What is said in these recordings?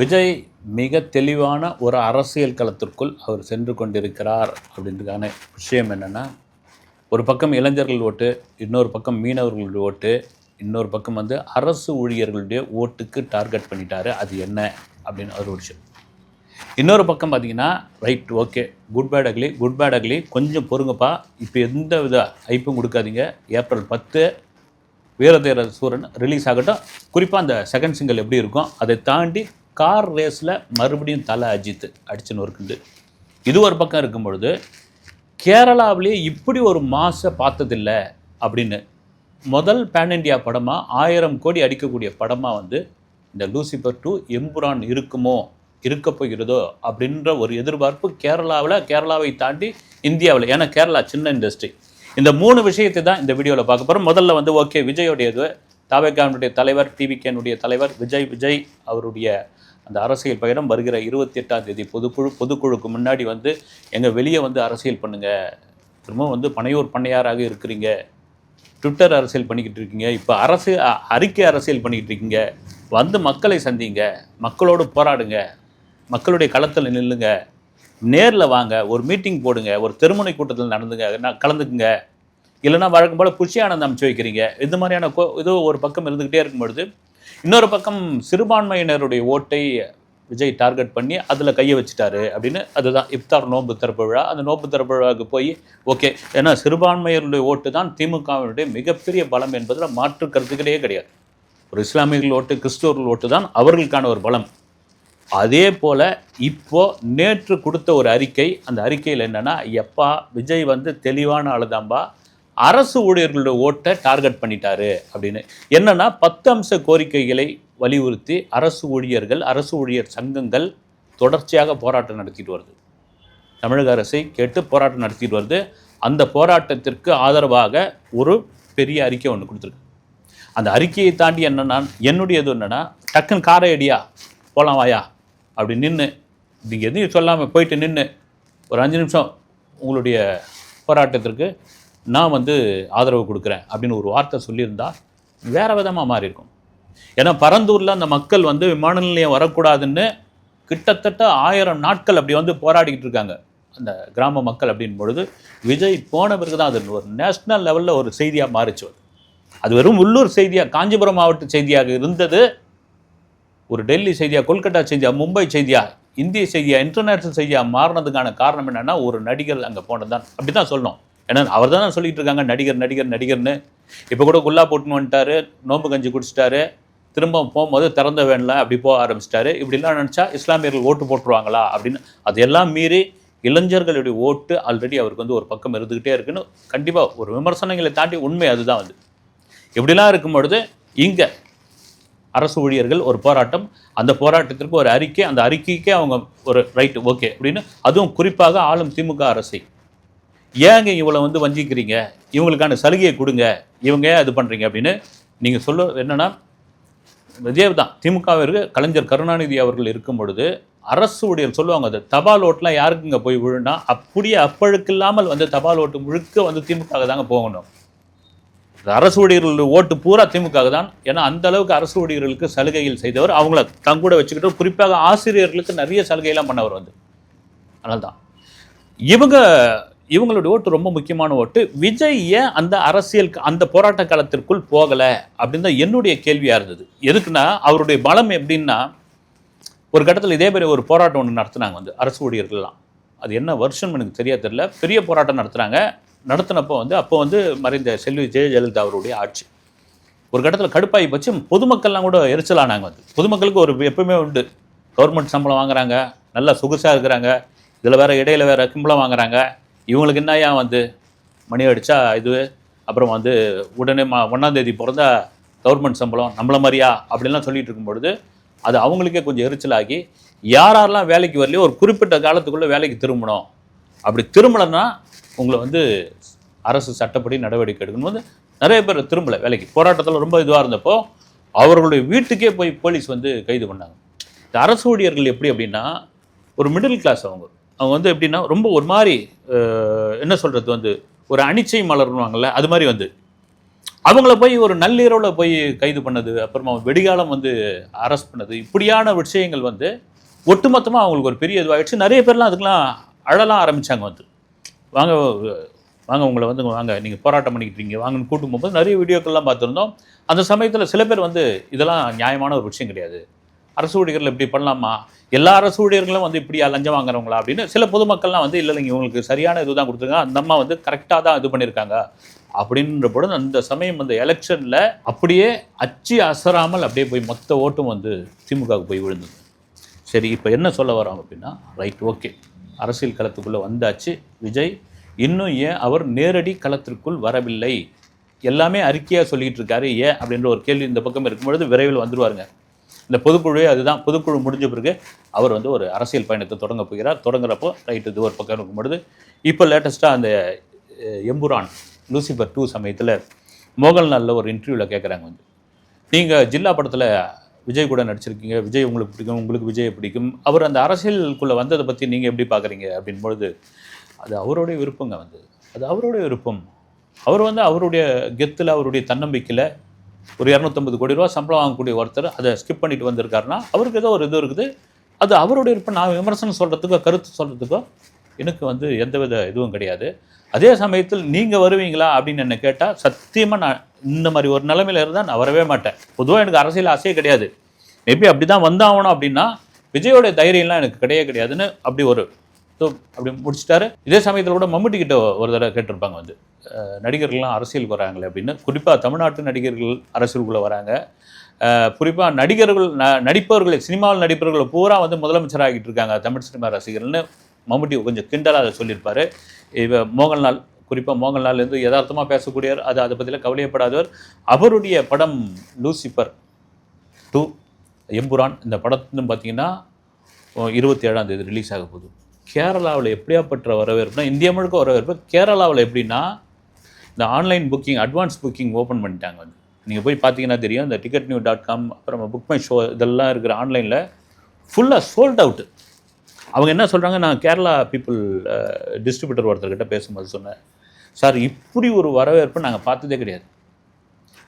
விஜய் மிக தெளிவான ஒரு அரசியல் களத்திற்குள் அவர் சென்று கொண்டிருக்கிறார் அப்படின்றதுக்கான விஷயம் என்னென்னா ஒரு பக்கம் இளைஞர்கள் ஓட்டு இன்னொரு பக்கம் மீனவர்களுடைய ஓட்டு இன்னொரு பக்கம் வந்து அரசு ஊழியர்களுடைய ஓட்டுக்கு டார்கெட் பண்ணிட்டாரு. அது என்ன அப்படின்னு ஒரு விஷயம். இன்னொரு பக்கம் பார்த்தீங்கன்னா right okay good bad ugly good bad ugly கொஞ்சம் பொறுங்கப்பா. இப்போ எந்த வித ஐப்பும் கொடுக்காதீங்க. ஏப்ரல் பத்து வீரதேர சூரன் ரிலீஸ் ஆகட்டும். குறிப்பாக அந்த செகண்ட் சிங்கிள் எப்படி இருக்கும் அதை தாண்டி கார் ரேஸில் மறுபடியும் தலை அஜித்து அடிச்சு நொறுக்குண்டு இது ஒரு பக்கம் இருக்கும் பொழுது கேரளாவிலேயே இப்படி ஒரு மாசை பார்த்ததில்ல அப்படின்னு முதல் பேன் இண்டியா படமாக ஆயிரம் கோடி அடிக்கக்கூடிய படமாக வந்து இந்த லூசிபர் டூ எம்புரான் இருக்குமோ இருக்க போகிறதோ அப்படின்ற ஒரு எதிர்பார்ப்பு கேரளாவில் கேரளாவை தாண்டி இந்தியாவில் ஏன்னா கேரளா சின்ன இண்டஸ்ட்ரி இந்த மூணு விஷயத்தை தான் இந்த வீடியோவில் பார்க்க போகிறோம் முதல்ல வந்து ஓகே விஜயோடையது தாவேகானுடைய தலைவர் டிவிகேனுடைய தலைவர் விஜய் விஜய் அவருடைய அந்த அரசியல் பயணம் வருகிற இருபத்தி எட்டாம் தேதி பொதுக்குழு பொதுக்குழுக்கு முன்னாடி வந்து எங்கள் வெளியே வந்து அரசியல் பண்ணுங்கள் திரும்பவும் வந்து பனையூர் பண்ணையாராக இருக்கிறீங்க. ட்விட்டர் அரசியல் பண்ணிக்கிட்டு இருக்கீங்க. இப்போ அரசு அ- அறிக்கை அரசியல் பண்ணிக்கிட்டு இருக்கீங்க. வந்து மக்களை சந்திங்க. மக்களோடு போராடுங்க. மக்களுடைய களத்தில் நில்லுங்க. நேரில் வாங்க. ஒரு மீட்டிங் போடுங்க. ஒரு திருமுனை கூட்டத்தில் நடந்துங்க. நான் கலந்துக்குங்க. இல்லைன்னா வழக்கம் போல் புஷி ஆனந்தம் அமைச்சு வைக்கிறீங்க. இந்த மாதிரியான கோ இது ஒரு பக்கம் இருந்துக்கிட்டே இருக்கும் பொழுது இன்னொரு பக்கம் சிறுபான்மையினருடைய ஓட்டை விஜய் டார்கெட் பண்ணி அதில் கையை வச்சுட்டாரு அப்படின்னு அதுதான் இஃப்தார் நோன்பு திறப்பு விழா. அந்த நோன்பு திறப்பு விழாவுக்கு போய் ஓகே ஏன்னா சிறுபான்மையினருடைய ஓட்டு தான் திமுகவினுடைய மிகப்பெரிய பலம் என்பதில் மாற்று கருத்துக்களே கிடையாது. ஒரு இஸ்லாமியர்கள் ஓட்டு கிறிஸ்துவர்கள் ஓட்டு தான் அவர்களுக்கான ஒரு பலம். அதே போல் இப்போ நேற்று கொடுத்த ஒரு அறிக்கை அந்த அறிக்கையில் என்னென்னா எப்பா விஜய் வந்து தெளிவான ஆளுதாம்பா அரசு ஊழியர்களோட ஓட்டை டார்கெட் பண்ணிட்டாரு அப்படின்னு. என்னன்னா பத்து அம்ச கோரிக்கைகளை வலியுறுத்தி அரசு ஊழியர்கள் அரசு ஊழியர் சங்கங்கள் தொடர்ச்சியாக போராட்டம் நடத்திட்டு வருது. தமிழக அரசை கேட்டு போராட்டம் நடத்திட்டு வருது. அந்த போராட்டத்திற்கு ஆதரவாக ஒரு பெரிய அறிக்கை ஒன்று கொடுத்துருக்கு. அந்த அறிக்கையை தாண்டி என்னென்னா என்னுடையது என்னென்னா டக்குன்னு காரை அடியா போகலாம் வாயா அப்படி நின்று நீங்கள் எதையும் சொல்லாமல் போயிட்டு நின்று ஒரு அஞ்சு நிமிஷம் உங்களுடைய போராட்டத்திற்கு நான் வந்து ஆதரவு கொடுக்குறேன் அப்படின்னு ஒரு வார்த்தை சொல்லியிருந்தா வேறு விதமாக மாறி இருக்கும் ஏன்னா பரந்தூரில் அந்த மக்கள் வந்து விமான நிலையம் வரக்கூடாதுன்னு கிட்டத்தட்ட ஆயிரம் நாட்கள் அப்படி வந்து போராடிக்கிட்டு இருக்காங்க. அந்த கிராம மக்கள் அப்படின் பொழுது விஜய் போன பிறகு தான் அது ஒரு நேஷ்னல் லெவலில் ஒரு செய்தியாக மாறிச்சு அது. அது வெறும் உள்ளூர் செய்தியாக காஞ்சிபுரம் மாவட்ட செய்தியாக இருந்தது. ஒரு டெல்லி செய்தியாக கொல்கட்டா செய்தியா மும்பை செய்தியாக இந்திய செய்தியாக இன்டர்நேஷனல் செய்தியாக மாறினதுக்கான காரணம் என்னென்னா ஒரு நடிகர் அங்கே போனது தான் அப்படி தான் சொல்லணும். ஏன்னா அவர் தான் சொல்லிட்டு இருக்காங்க நடிகர் நடிகர் நடிகர்னு. இப்போ கூட குல்லா போட்டுன்னு வந்துட்டாரு நோம்பு கஞ்சி குடிச்சிட்டாரு திரும்ப போகும்போது திறந்த வேணல அப்படி போக ஆரம்பிச்சிட்டாரு. இப்படிலாம் நினச்சா இஸ்லாமியர்கள் ஓட்டு போட்டுருவாங்களா அப்படின்னு அதையெல்லாம் மீறி இளைஞர்களுடைய ஓட்டு ஆல்ரெடி அவருக்கு வந்து ஒரு பக்கம் இருந்துக்கிட்டே இருக்குன்னு கண்டிப்பாக ஒரு விமர்சனங்களை தாண்டி உண்மை அதுதான் வந்து இப்படிலாம் இருக்கும் பொழுது இங்கே அரசு ஊழியர்கள் ஒரு போராட்டம் அந்த போராட்டத்திற்கு ஒரு அறிக்கை அந்த அறிக்கைக்கே அவங்க ஒரு ரைட்டு ஓகே அப்படின்னு அதுவும் குறிப்பாக ஆளும் திமுக அரசை ஏங்க இவளை வந்து வஞ்சிக்கிறீங்க? இவங்களுக்கான சலுகையை கொடுங்க. இவங்க ஏன் இது பண்ணுறீங்க அப்படின்னு நீங்கள் சொல்ல என்னன்னா விஜய் தான். திமுகவிற்கு கலைஞர் கருணாநிதி அவர்கள் இருக்கும் பொழுது அரசு ஊழியர் சொல்லுவாங்க அது தபால் ஓட்டுலாம் யாருக்குங்க போய் விழுனா அப்படியே அப்பழுக்கு இல்லாமல் வந்து தபால் ஓட்டு முழுக்க வந்து திமுக தாங்க போகணும். அரசு ஊழியர்கள் ஓட்டு பூரா திமுக தான். ஏன்னா அந்த அளவுக்கு அரசு ஊழியர்களுக்கு சலுகைகள் செய்தவர். அவங்கள தங்கூட வச்சுக்கிட்டு குறிப்பாக ஆசிரியர்களுக்கு நிறைய சலுகையெல்லாம் பண்ணவர் வந்து. அதனால்தான். இவங்க இவங்களுடைய ஓட்டு ரொம்ப முக்கியமான ஓட்டு. விஜய் ஏன் அந்த அரசியல் அந்த போராட்ட காலத்திற்குள் போகலை? அப்படின்னு தான் என்னுடைய கேள்வியாக இருந்தது. எதுக்குன்னா அவருடைய பலம் எப்படின்னா ஒரு கட்டத்தில் இதே மாதிரி ஒரு போராட்டம் ஒன்று நடத்துனாங்க வந்து அரசு ஊழியர்கள்லாம். அது என்ன வருஷம் எனக்கு தெரியா தெரியல. பெரிய போராட்டம் நடத்துகிறாங்க நடத்தினப்போ வந்து அப்போ வந்து மறைந்த செல்வி ஜெயலலிதா அவருடைய ஆட்சி. ஒரு கட்டத்தில் கடுப்பாகி போச்சு. பொதுமக்கள்லாம் கூட எரிச்சலானாங்க வந்து. பொதுமக்களுக்கு ஒரு எப்பவுமே உண்டு. கவர்மெண்ட் சம்பளம் வாங்குறாங்க. நல்லா சொகுசாக இருக்கிறாங்க. இதில் வேறு இடையில வேறு கும்பலம் வாங்குறாங்க. இவங்களுக்கு என்ன ஏன் வந்து மணி அடித்தா இது? அப்புறம் வந்து உடனே மா ஒன்றாந்தேதி பிறந்தா கவர்மெண்ட் சம்பளம் நம்மள மாதிரியா? அப்படின்லாம் சொல்லிட்டு இருக்கும்பொழுது அது அவங்களுக்கே கொஞ்சம் எரிச்சலாகி யார் யாரெல்லாம் வேலைக்கு வரலையோ ஒரு குறிப்பிட்ட காலத்துக்குள்ளே வேலைக்கு திரும்பணும். அப்படி திரும்பலைன்னா உங்களை வந்து அரசு சட்டப்படி நடவடிக்கை எடுக்கணும். வந்து நிறைய பேர் திரும்பலை வேலைக்கு. போராட்டத்தில் ரொம்ப இதுவாக இருந்தப்போ அவர்களுடைய வீட்டுக்கே போய் போலீஸ் வந்து கைது பண்ணாங்க. இந்த அரசு ஊழியர்கள் எப்படி அப்படின்னா ஒரு மிடில் கிளாஸ் அவங்க. அவங்க வந்து எப்படின்னா ரொம்ப ஒரு மாதிரி என்ன சொல்கிறது வந்து ஒரு அனிச்சை மலர்னுவாங்கள்ல அது மாதிரி வந்து. அவங்கள போய் ஒரு நள்ளிரவில் போய் கைது பண்ணது அப்புறமா வெடிகாலம் வந்து அரெஸ்ட் பண்ணது இப்படியான விஷயங்கள் வந்து ஒட்டுமொத்தமாக அவங்களுக்கு ஒரு பெரிய இதுவாகிடுச்சு நிறைய பேர்லாம் அதுக்கெலாம் அழலாம் ஆரம்பித்தாங்க வந்து. வாங்க வாங்க உங்களை வந்து வாங்க நீங்கள் போராட்டம் பண்ணிக்கிட்டு இருக்கீங்க வாங்கன்னு கூட்டும் போகும்போது நிறைய வீடியோக்கள்லாம் பார்த்துருந்தோம். அந்த சமயத்தில் சில பேர் வந்து இதெல்லாம் நியாயமான ஒரு விஷயம் கிடையாது. அரசு ஊழியர்கள் இப்படி பண்ணலாமா? எல்லா அரசு ஊழியர்களும் வந்து இப்படியா லஞ்சம் வாங்குறவங்களா அப்படின்னு சில பொதுமக்கள்லாம் வந்து இல்லை இல்லைங்க இவங்களுக்கு சரியான இதுதான் கொடுத்துருக்காங்க. அந்த அம்மா வந்து கரெக்டாக தான் இது பண்ணியிருக்காங்க. அப்படின்ற பொழுது அந்த சமயம் அந்த எலெக்ஷனில் அப்படியே அச்சு அசராமல் அப்படியே போய் மொத்த ஓட்டும் வந்து திமுகவுக்கு போய் விழுந்தது. சரி இப்போ என்ன சொல்ல வரோம் அப்படின்னா ரைட் ஓகே அரசியல் களத்துக்குள்ளே வந்தாச்சு. விஜய் இன்னும் ஏன் அவர் நேரடி களத்திற்குள் வரவில்லை? எல்லாமே அறிக்கையாக சொல்லிக்கிட்டு இருக்காரு. ஏன்? அப்படின்ற ஒரு கேள்வி இந்த பக்கம் இருக்கும்பொழுது விரைவில் வந்துடுவாருங்க இந்த பொதுக்குழுவே அதுதான். பொதுக்குழு முடிஞ்ச பிறகு அவர் வந்து ஒரு அரசியல் பயணத்தை தொடங்க போகிறார். தொடங்குறப்போ ரைட்டு இது ஒரு பக்கம் இருக்கும்பொழுது இப்போ லேட்டஸ்ட்டாக அந்த எம்புரான் லூசிபர் டூ சமயத்தில் மோகன்லாலில் ஒரு இன்டர்வியூவில் கேட்குறாங்க வந்து. நீங்கள் ஜில்லா படத்தில் விஜய் கூட நடிச்சிருக்கீங்க. விஜய் உங்களுக்கு பிடிக்கும். உங்களுக்கு விஜய் பிடிக்கும். அவர் அந்த அரசியலுக்குள்ளே வந்ததை பற்றி நீங்கள் எப்படி பார்க்குறீங்க அப்படின்பொழுது அது அவருடைய விருப்பங்க வந்து. அது அவருடைய விருப்பம். அவர் வந்து அவருடைய கெத்தில் அவருடைய தன்னம்பிக்கையில் ஒரு இரநூத்தம்பது கோடி ரூபா சம்பளம் வாங்கக்கூடிய ஒருத்தர் அதை ஸ்கிப் பண்ணிட்டு வந்திருக்காருன்னா அவருக்கு ஏதோ ஒரு இது இருக்குது. அது அவருடைய விருப்பம். நான் விமர்சனம் சொல்கிறதுக்கோ கருத்து சொல்கிறதுக்கோ எனக்கு வந்து எந்தவித இதுவும் கிடையாது. அதே சமயத்தில் நீங்கள் வருவீங்களா அப்படின்னு என்ன கேட்டால் சத்தியமாக நான் இந்த மாதிரி ஒரு நிலைமையில இருந்தால் நான் வரவே மாட்டேன். பொதுவாக எனக்கு அரசியல் ஆசையே கிடையாது. மேபி அப்படி தான் வந்தாகணும் அப்படின்னா விஜயோடைய தைரியம்லாம் எனக்கு கிடையவே கிடையாதுன்னு அப்படி ஒரு ஸோ அப்படி முடிச்சிட்டாரு. இதே சமயத்தில் கூட மம்முட்டி கிட்ட ஒரு தடவை கேட்டிருப்பாங்க வந்து நடிகர்கள்லாம் அரசியலுக்கு வராங்களே அப்படின்னு. குறிப்பாக தமிழ்நாட்டு நடிகர்கள் அரசியலுக்குள்ளே வராங்க. குறிப்பாக நடிகர்கள் ந நடிப்பவர்களை சினிமாவில் நடிப்பவர்களை பூரா வந்து முதலமைச்சர் ஆகிட்டு இருக்காங்க தமிழ் சினிமா ரசிகர்கள்னு மம்முட்டி கொஞ்சம் கிண்டலாக அதை சொல்லியிருப்பார். இப்போ மோகன்லால் குறிப்பாக மோகன்லால் யதார்த்தமாக பேசக்கூடியவர் அது அதை பற்றியில் கவலையப்படாதவர். அவருடைய படம் லூசிஃபர் டூ எம்புரான். இந்த படத்துன்னு பார்த்தீங்கன்னா இருபத்தி ஏழாம் தேதி ரிலீஸ் ஆக போகுது. கேரளாவில் எப்படியாப்பட்ட வரவேற்புனா இந்தியா முழுக்க வரவேற்பு கேரளாவில் எப்படின்னா இந்த online booking advance booking open பண்ணிட்டாங்க வந்து. நீங்கள் போய் பார்த்தீங்கன்னா தெரியும் இந்த டிக்கெட் நியூ டாட் காம் அப்புறம் புக் மை ஷோ இதெல்லாம் இருக்கிற ஆன்லைனில் ஃபுல்லாக சோல்ட் அவுட்டு அவங்க என்ன சொல்கிறாங்க நான் கேரளா பீப்புள் டிஸ்ட்ரிபியூட்டர் ஒருத்தர்கிட்ட பேசும்போது சொன்னேன் சார் இப்படி ஒரு வரவேற்பு நாங்கள் பார்த்ததே கிடையாது.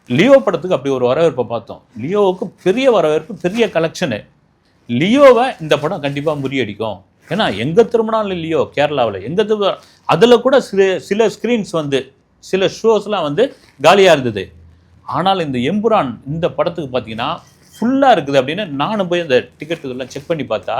லியோ படத்துக்கு அப்படி ஒரு வரவேற்பை பார்த்தோம். லியோவுக்கு பெரிய வரவேற்பு பெரிய கலெக்ஷனு லியோவை இந்த படம் கண்டிப்பாக முறியடிக்கும். ஏன்னா எங்கே திரும்பினாலும் இல்லையோ கேரளாவில் எங்கே திரும்ப அதில் கூட சில சில ஸ்க்ரீன்ஸ் வந்து சில ஷோஸ்லாம் வந்து காலியாக இருந்தது. ஆனால் இந்த எம்புரான் இந்த படத்துக்கு பார்த்தீங்கன்னா ஃபுல்லாக இருக்குது அப்படின்னு நானும் போய் அந்த டிக்கெட் இதெல்லாம் செக் பண்ணி பார்த்தா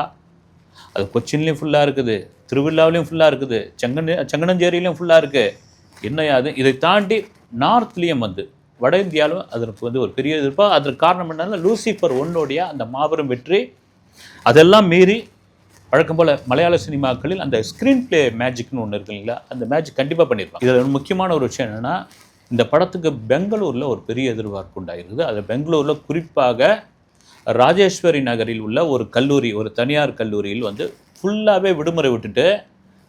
அது கொச்சின்லேயும் ஃபுல்லாக இருக்குது திருவிழாவிலையும் ஃபுல்லாக இருக்குது செங்கன் செங்கனஞ்சேரியிலையும் ஃபுல்லாக இருக்குது என்ன அது? இதை தாண்டி நார்த்லேயும் வந்து வட இந்தியாவிலும் அதற்கு வந்து ஒரு பெரிய எதிர்ப்பாக அதற்கு காரணம் என்னன்னா லூசிஃபர் ஒன்னோடைய அந்த மாபெரும் வெற்றி அதெல்லாம் மீறி வழக்கம் போல் மலையாள சினிமாக்களில் அந்த ஸ்க்ரீன் ப்ளே மேஜிக்னு ஒன்று இருக்கு இல்லைங்களா? அந்த மேஜிக் கண்டிப்பாக பண்ணியிருப்பாங்க இதில் ஒரு முக்கியமான ஒரு விஷயம் என்னென்னா இந்த படத்துக்கு பெங்களூரில் ஒரு பெரிய எதிர்பார்ப்பு உண்டாயிருக்குது அது பெங்களூரில் குறிப்பாக ராஜேஸ்வரி நகரில் உள்ள ஒரு கல்லூரி ஒரு தனியார் கல்லூரியில் வந்து ஃபுல்லாகவே விடுமுறை விட்டுட்டு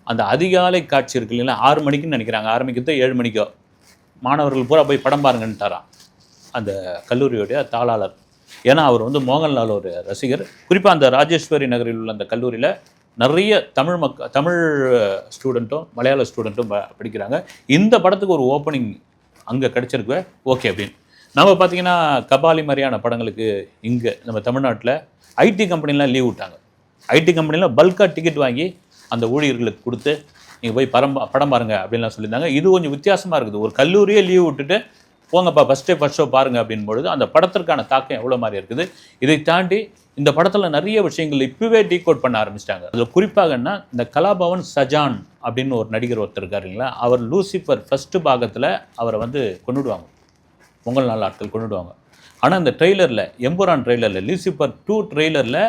அந்த அதிகாலை காட்சி இருக்கு இல்லைங்களா? ஆறு மணிக்குன்னு நினைக்கிறாங்க. ஆரம்பிக்கிறது ஏழு மணிக்கோ? மாணவர்கள் பூரா போய் படம் பாருங்கன்ட்டாரான் அந்த கல்லூரியோடைய தாளாளர். ஏன்னா அவர் வந்து மோகன்லால் ஒரு ரசிகர். குறிப்பாக அந்த ராஜேஸ்வரி நகரில் உள்ள அந்த கல்லூரியில் நிறைய தமிழ் மக்க தமிழ் ஸ்டூடெண்ட்டும் மலையாள ஸ்டூடெண்ட்டும் படிக்கிறாங்க. இந்த படத்துக்கு ஒரு ஓப்பனிங் அங்கே கிடச்சிருக்கு. ஓகே அப்படின்னு. நம்ம பார்த்தீங்கன்னா கபாலி மாதிரியான படங்களுக்கு இங்கே நம்ம தமிழ்நாட்டில் ஐடி கம்பெனிலாம் லீவ் விட்டாங்க. ஐடி கம்பெனிலாம் பல்காக டிக்கெட் வாங்கி அந்த ஊழியர்களுக்கு கொடுத்து நீங்கள் போய் படம் படம் பாருங்க அப்படின்லாம் சொல்லியிருந்தாங்க. இது கொஞ்சம் வித்தியாசமாக இருக்குது. ஒரு கல்லூரியே லீவ் விட்டுட்டு போங்கப்பா ஃபஸ்ட்டே ஃபஸ்ட் ஷோ பாருங்க அப்படின் பொழுது அந்த படத்திற்கான தாக்கம் எவ்வளோ மாதிரி இருக்குது இதை தாண்டி இந்த படத்தில் நிறைய விஷயங்கள் இப்போவே டீகோட் பண்ண ஆரம்பிச்சிட்டாங்க. அதில் குறிப்பாகன்னா இந்த கலாபவன் சஜான் அப்படின்னு ஒரு நடிகர் ஒருத்தர் இருக்கார் இல்லைங்களா அவர் லூசிஃபர் ஃபஸ்ட்டு பாகத்தில் அவரை வந்து கொண்டுடுவாங்க பொங்கல் நாள் ஆட்கள் கொண்டுடுவாங்க ஆனால் இந்த ட்ரெய்லரில் எம்புரான் ட்ரெய்லரில் லூசிஃபர் டூ ட்ரெய்லரில்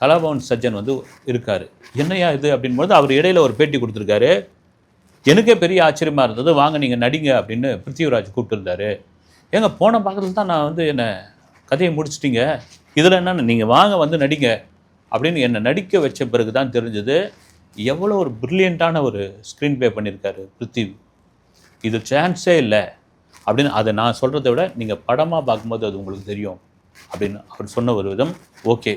கலாபவன் சஜ்ஜன் வந்து இருக்கார். என்னையா இது அப்படின்போது அவர் இடையில ஒரு பேட்டி கொடுத்துருக்காரு. எனக்கே பெரிய ஆச்சரியமாக இருந்தது. வாங்க நீங்கள் நடிங்க அப்படின்னு பிருத்திவிராஜ் கூப்பிட்டுருந்தாரு. ஏங்க போன பக்கத்தில் தான் நான் வந்து என்னை கதையை முடிச்சிட்டிங்க. இதில் என்னென்ன நீங்கள் வாங்க வந்து நடிங்க அப்படின்னு என்னை நடிக்க வச்ச பிறகு தான் தெரிஞ்சது. எவ்வளோ ஒரு ப்ரில்லியண்ட்டான ஒரு ஸ்க்ரீன் ப்ளே பண்ணியிருக்காரு பிருத்தி இது சான்ஸே இல்லை அப்படின்னு அதை நான் சொல்கிறத விட நீங்கள் படமாக பார்க்கும்போது அது உங்களுக்கு தெரியும் அப்படின்னு அவர் சொன்ன ஒரு விதம். ஓகே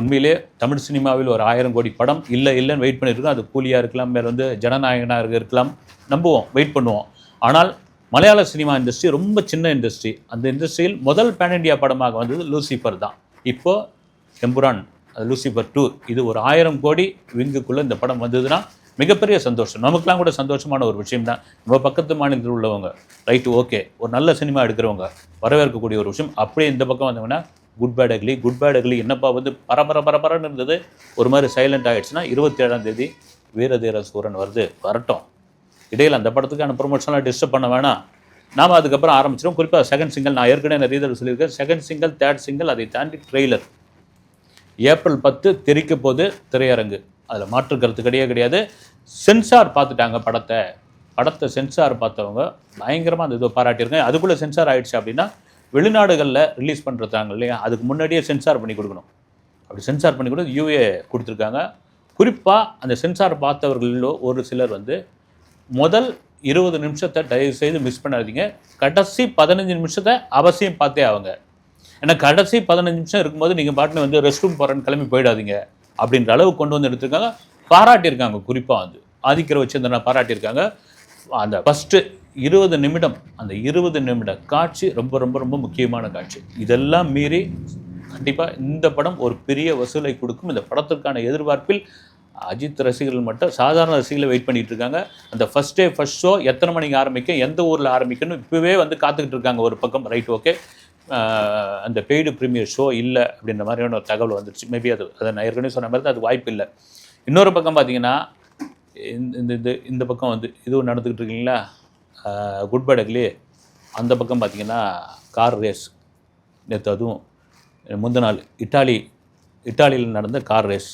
உண்மையிலே தமிழ் சினிமாவில் ஒரு ஆயிரம் கோடி படம் இல்லை இல்லைன்னு வெயிட் பண்ணியிருக்கோம். அது கூலியாக இருக்கலாம் மேலே வந்து ஜனநாயகனாக இருக்கலாம். நம்புவோம் வெயிட் பண்ணுவோம். ஆனால் மலையாள சினிமா இண்டஸ்ட்ரி ரொம்ப சின்ன இண்டஸ்ட்ரி அந்த இண்டஸ்ட்ரியில் முதல் பேன் இண்டியா படமாக வந்தது லூசிஃபர் தான். இப்போது எம்புரான் லூசிஃபர் டூ இது ஒரு ஆயிரம் கோடி விங்குக்குள்ளே இந்த படம் வந்ததுன்னா மிகப்பெரிய சந்தோஷம். நமக்குலாம் கூட சந்தோஷமான ஒரு விஷயம் தான் நம்ம பக்கத்து மாநிலத்தில் உள்ளவங்க ரைட்டு ஓகே ஒரு நல்ல சினிமா எடுக்கிறவங்க வரவேற்கக்கூடிய ஒரு விஷயம். அப்படியே இந்த பக்கம் வந்தவங்கன்னா good bad ugly good bad ugly என்னப்பா வந்து பரபர பரபரன்னு இருந்தது ஒரு மாதிரி சைலண்ட் ஆகிடுச்சுன்னா இருபத்தி ஏழாம் தேதி வீரதீர சூரன் வருது. வரட்டும். இடையில் அந்த படத்துக்கான ப்ரொமோஷன்லாம் டிஸ்டர்ப் பண்ண வேணாம். நாம் அதுக்கப்புறம் ஆரம்பிச்சிடும் குறிப்பாக செகண்ட் சிங்கிள் நான் ஏற்கனவே நிறைய தடவை சொல்லியிருக்கேன். செகண்ட் சிங்கிள் தேர்ட் சிங்கிள் அதை தாண்டி ட்ரெய்லர் ஏப்ரல் பத்து தெரிக்க போது திரையரங்கு. அதில் மாற்று கருத்து கிடையாது கிடையாது. சென்சார் பார்த்துட்டாங்க படத்தை. படத்தை சென்சார் பார்த்தவங்க பயங்கரமாக அந்த இதை பாராட்டியிருக்கேன் அதுக்குள்ளே சென்சார் ஆகிடுச்சு அப்படின்னா வெளிநாடுகளில் ரிலீஸ் பண்ணுறாங்க இல்லையா? அதுக்கு முன்னாடியே சென்சார் பண்ணி கொடுக்கணும். அப்படி சென்சார் பண்ணி கொடுத்து யூஏ கொடுத்துருக்காங்க. குறிப்பாக அந்த சென்சார் பார்த்தவர்களிலோ ஒரு சிலர் வந்து முதல் இருபது நிமிஷத்தை தயவு செய்து மிஸ் பண்ணாதீங்க. கடைசி பதினஞ்சு நிமிஷத்தை அவசியம் பார்த்தே ஆகுங்க. ஏன்னா கடைசி பதினஞ்சு நிமிஷம் இருக்கும்போது நீங்கள் பாட்டில் வந்து ரெஸ்ட் ரூம் போகிறேன்னு கிளம்பி போயிடாதீங்க. அப்படின்ற அளவு கொண்டு வந்து எடுத்திருக்காங்க. பாராட்டியிருக்காங்க குறிப்பாக வந்து. ஆதிக்கிற வச்சிருந்தனா பாராட்டியிருக்காங்க. அந்த ஃபஸ்ட்டு இருபது நிமிடம் அந்த இருபது நிமிட காட்சி ரொம்ப ரொம்ப ரொம்ப முக்கியமான காட்சி. இதெல்லாம் மீறி கண்டிப்பாக இந்த படம் ஒரு பெரிய வசூலை கொடுக்கும். இந்த படத்திற்கான எதிர்பார்ப்பில் அஜித் ரசிகர்கள் மட்டும் சாதாரண ரசிகர்கள் வெயிட் பண்ணிட்டு இருக்காங்க. அந்த ஃபர்ஸ்ட் டே ஃபர்ஸ்ட் ஷோ எத்தனை மணிக்கு ஆரம்பிக்கும் எந்த ஊரில் ஆரம்பிக்கணும் இப்போவே வந்து காத்துக்கிட்டு இருக்காங்க ஒரு பக்கம். ரைட் ஓகே அந்த பெய்டு ப்ரீமியர் ஷோ இல்லை அப்படின்ற மாதிரியான ஒரு தகவல் வந்துருச்சு. மேபி அது அதை நான் ஏற்கனவே சொன்ன மாதிரி தான் அது வாய்ப்பு இல்லை. இன்னொரு பக்கம் பார்த்தீங்கன்னா இந்த இந்த இந்த இந்த பக்கம் வந்து இதுவும் நடந்துக்கிட்டு இருக்கீங்களா? குட் பேடக்லேயே அந்த பக்கம் பார்த்தீங்கன்னா கார் ரேஸ் நேற்று அதுவும் முந்தின நாள் இட்டாலி இட்டாலியில் நடந்த கார் ரேஸ்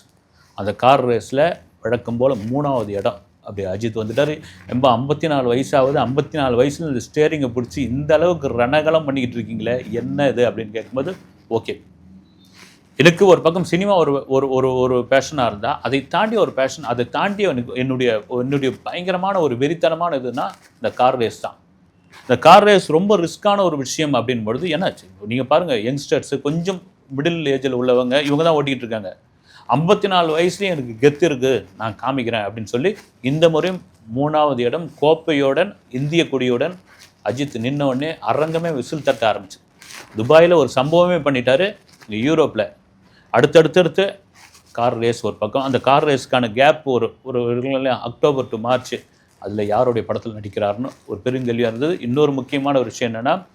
அந்த கார் ரேஸில் வழக்கம் போல் மூணாவது இடம். அப்படி அஜித் வந்துட்டார். ரொம்ப ஐம்பத்தி நாலு வயசாகுது ஐம்பத்தி நாலு வயசில் இந்த ஸ்டேரிங்கை பிடிச்சி இந்த அளவுக்கு ரணகலம் பண்ணிக்கிட்டு இருக்கீங்களே என்ன இது அப்படின்னு கேட்கும்போது ஓகே எனக்கு ஒரு பக்கம் சினிமா ஒரு ஒரு ஒரு ஒரு பேஷனாக இருந்தால் அதை தாண்டி ஒரு பேஷன் அதை தாண்டி எனக்கு என்னுடைய என்னுடைய பயங்கரமான ஒரு வெறித்தனமான இதுனா இந்த கார் ரேஸ் தான். இந்த கார் ரேஸ் ரொம்ப ரிஸ்க்கான ஒரு விஷயம் அப்படின் பொழுது என்னாச்சு? நீங்கள் பாருங்கள் யங்ஸ்டர்ஸு கொஞ்சம் மிடில் ஏஜில் உள்ளவங்க இவங்க தான் ஓட்டிகிட்டு இருக்காங்க. ஐம்பத்தி நாலு வயசுலேயும் எனக்கு கெத்து இருக்குது நான் காமிக்கிறேன் அப்படின்னு சொல்லி இந்த முறையும் மூணாவது இடம் கோப்பையுடன் இந்திய கொடியுடன் அஜித் நின்ன உடனே அரங்கமே விசில் தட்ட ஆரம்பிச்சு. துபாயில் ஒரு சம்பவமே பண்ணிட்டாரு இங்கே யூரோப்பில் அடுத்தடுத்தடுத்து கார் ரேஸ் ஒரு பக்கம். அந்த கார் ரேஸ்க்கான கேப் ஒரு ஒரு அக்டோபர் டு மார்ச் அதில் யாருடைய படத்தில் நடிக்கிறாருன்னு ஒரு பெருங்கல்வியாக இருந்தது. இன்னொரு முக்கியமான ஒரு விஷயம் என்னென்னா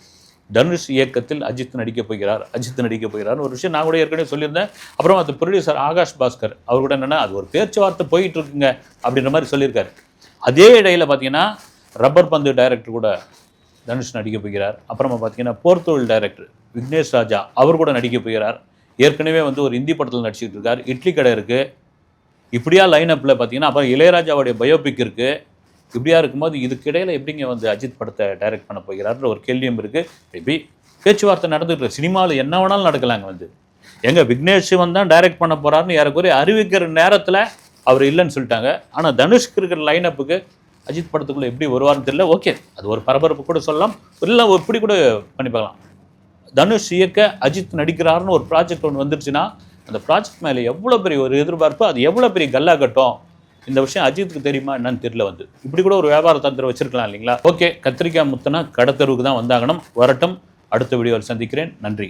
தனுஷ் இயக்கத்தில் அஜித் நடிக்க போகிறார். அஜித் நடிக்க போகிறார் ஒரு விஷயம் நான் கூட ஏற்கனவே சொல்லியிருந்தேன். அப்புறம் அந்த ப்ரொடியூசர் ஆகாஷ் பாஸ்கர் அவர் கூட என்னென்னா அது ஒரு பேச்சுவார்த்தை போயிட்டு இருக்குங்க அப்படின்ற மாதிரி சொல்லியிருக்காரு. அதே இடையில் பார்த்தீங்கன்னா ரப்பர் பந்து டைரக்டர் கூட தனுஷ் நடிக்க போகிறார். அப்புறமா பார்த்தீங்கன்னா போர்த்தொழில் டைரக்டர் விக்னேஷ் ராஜா அவர் கூட நடிக்க போகிறார். ஏற்கனவே வந்து ஒரு இந்தி படத்தில் நடிச்சிட்டு இருக்கார் இட்லி கடை இருக்குது இப்படியா லைன் அப்பில் பார்த்தீங்கன்னா அப்புறம் இளையராஜாவுடைய பயோபிக் இருக்குது இப்படியா இருக்கும்போது இதுக்கிடையில் எப்படிங்க வந்து அஜித் படத்தை டைரக்ட் பண்ண போகிறார்ன்ற ஒரு கேள்வியும் இருக்குது மேபி பேச்சுவார்த்தை நடந்துகிட்டு இருக்கு. சினிமாவில் என்ன வேணாலும் நடக்கலாங்க வந்து. எங்கள் விக்னேஷ் வந்தால் தான் டைரக்ட் பண்ண போகிறாருன்னு ஏறக்குறைய அறிவிக்கிற நேரத்தில் அவர் இல்லைன்னு சொல்லிட்டாங்க. ஆனால் தனுஷ்க்கு இருக்கிற லைன் அப்புக்கு அஜித் படத்துக்குள்ளே எப்படி வருவார்னு தெரியல. ஓகே அது ஒரு பரபரப்பு கூட சொல்லலாம். இல்லை இப்படி கூட பண்ணி பார்க்கலாம். தனுஷ் இயக்க அஜித் நடிக்கிறாருன்னு ஒரு ப்ராஜெக்ட் ஒன்று வந்துருச்சுன்னா அந்த ப்ராஜெக்ட் மேலே எவ்வளோ பெரிய ஒரு எதிர்பார்ப்பு அது எவ்வளோ பெரிய கல்லா கட்டும்? இந்த விஷயம் அஜித்துக்கு தெரியுமா என்னன்னு தெரியல வந்து. இப்படி கூட ஒரு வியாபார தந்திரம் வச்சிருக்கலாம் இல்லைங்களா? ஓகே கத்திரிக்காய் முத்தனா கடத்தருவுக்கு தான் வந்தாகணும். வரட்டும். அடுத்த வீடியோவில் சந்திக்கிறேன். நன்றி.